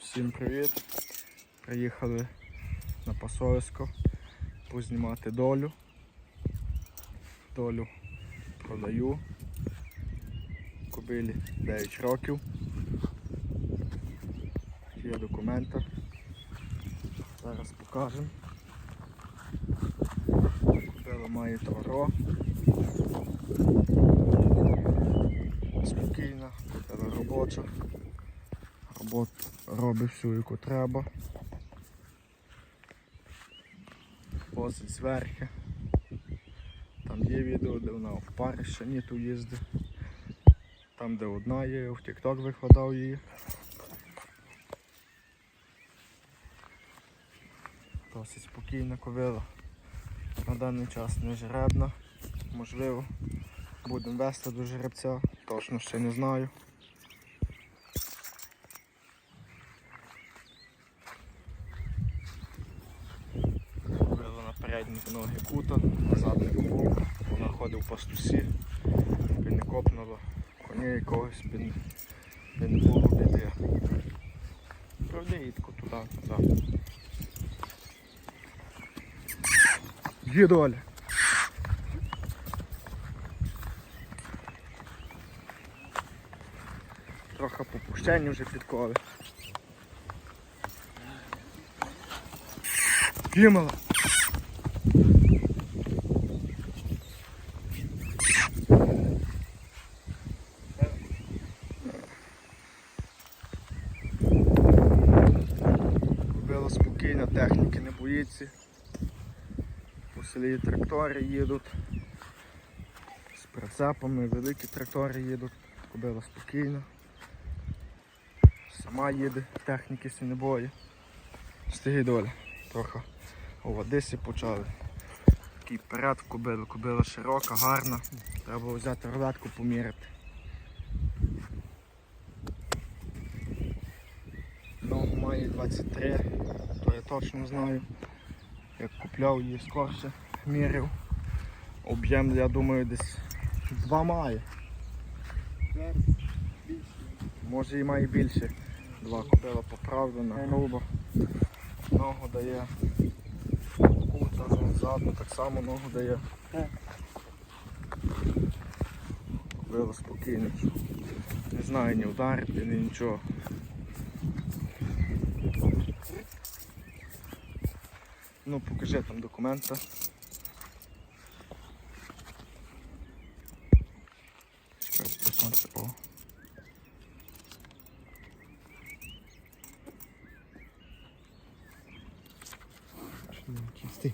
Всім привіт! Приїхали на пасовисько познімати долю. Долю продаю. Кобилі 9 років. Є документи. Зараз покажемо. Кобила має таро. Спокійна, кобила робоча. Робот робить всю, яку треба. Возить зверхи. Там є відео, де вона в парі ще ні ту їздить. Там де одна є, в TikTok викладав її. Досить спокійна ковила. На даний час не жеребна. Можливо, будемо вести до жеребця, точно ще не знаю. Передні ноги кута, на задних був, вона ходив по стусі, копнуло коня якогось, би не, було біди. Правда, туди, туди. Доля. Трохи попущені вже підкови. Гімала. Кобила спокійна, техніки. По селі трактори їдуть. З прицепами, великі трактори їдуть. Кобила спокійна. Сама їде, техніки сі не бої. Стиги доля. Трохи Одесі почали. Такий перед в кобилу, кобила широка, гарна. Треба взяти рулетку поміряти. Ногу має 23, то я точно знаю. Як купляв її скорше, міряв. Об'єм, я думаю, десь 2 має. Може і має більше. Два купила поправлена, грубо. Ногу дає. Кута, ну, задну так само ногу дає. Купила спокійно. Не знаю, ні ударити, ні нічого. Ну, покажи там документи. Чекай, це сонце. О. Чистий.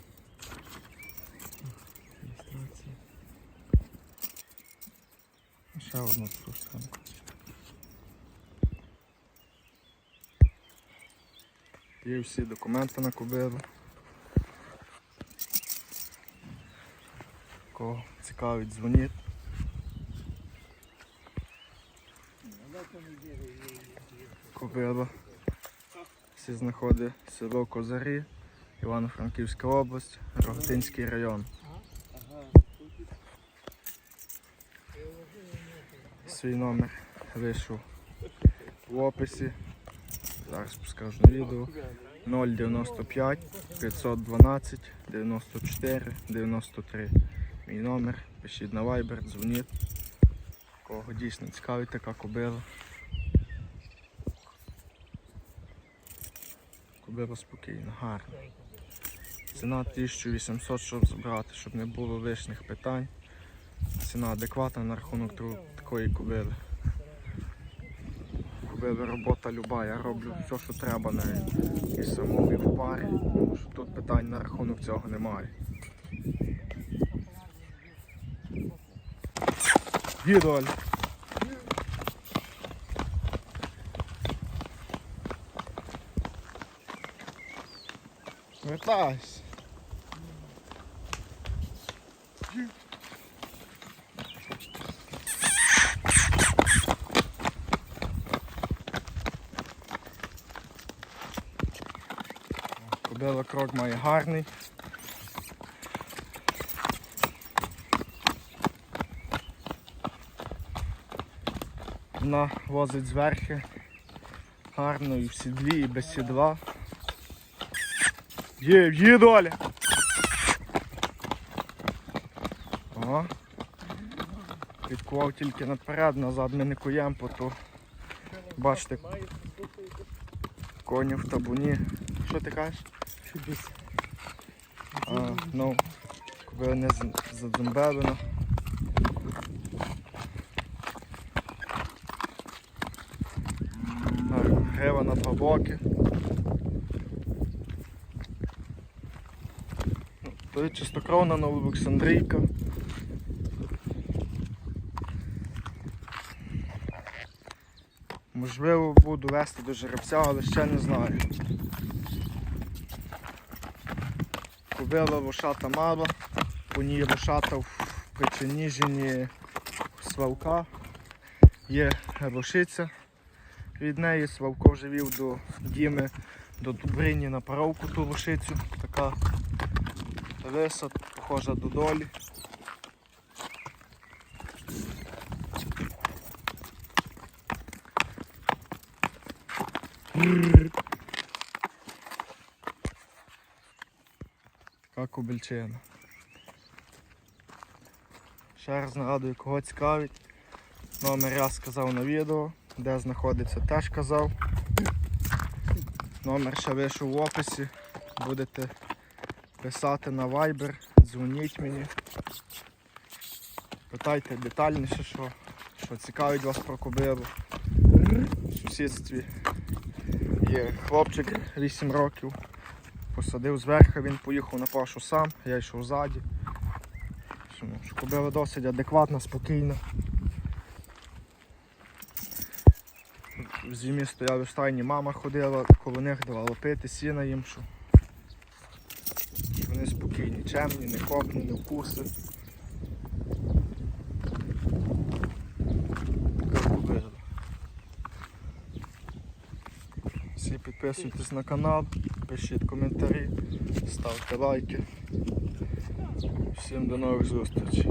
Реєстрація. Ще одну трушку. Є всі документи на кобилу. Кого цікавить, дзвоніть. Кобила. Всі знаходить село Козарі, Івано-Франківська область, Рогатинський район. Свій номер вийшов в описі. Зараз скажу на відео. 095 512 94 93. Мій номер. Пишіть на Viber, дзвоніть. Кого дійсно цікавить така кобила. Кобила спокійна, гарна. Ціна 1800, щоб забрати, щоб не було лишніх питань. Ціна адекватна на рахунок такої кобили. Кобили робота люба, я роблю все, що треба нею. І самому, і в парі. Тому що тут питань на рахунок цього немає. Pierdol. Met laars. Ik probeer wel krok maar je haar niet. Вона возить зверхи. Гарно і в сідлі, і без сідла. Є, є доля. Ага. Підкував тільки наперед, назад ми не куємо, то бачите, коні в табуні. Що ти кажеш? А, ну, коли не задзембелено. Так, Грива на два боки. То є чистокровна Новоолександрійка. Можливо, буду вести до жеребця, але ще не знаю. Кобила вошата мала, по ній вошата в причиніженні свалка, є рошиця від неї, свалко вже вів до Діми, до Дубрині на паровку ту рошицю, така лиса, похожа до долі. Така кобельчина. Ще раз нагадую, кого цікавить. Номер я сказав на відео, де знаходиться, теж казав. Номер ще вийшов в описі. Будете писати на Viber, дзвоніть мені. Питайте детальніше, що, що цікавить вас про кобилу. В сусідстві є хлопчик 8 років. Посадив зверху, він поїхав на пашу сам, я йшов ззаді. Кобила досить адекватна, спокійна. В зимі стояли в стайні, мама ходила, коло них давала пити, сіна їм, що, вони спокійні, чемні, не копні, не вкуси. Всі підписуйтесь на канал, пишіть коментарі, ставте лайки. Всім до нових зустрічей.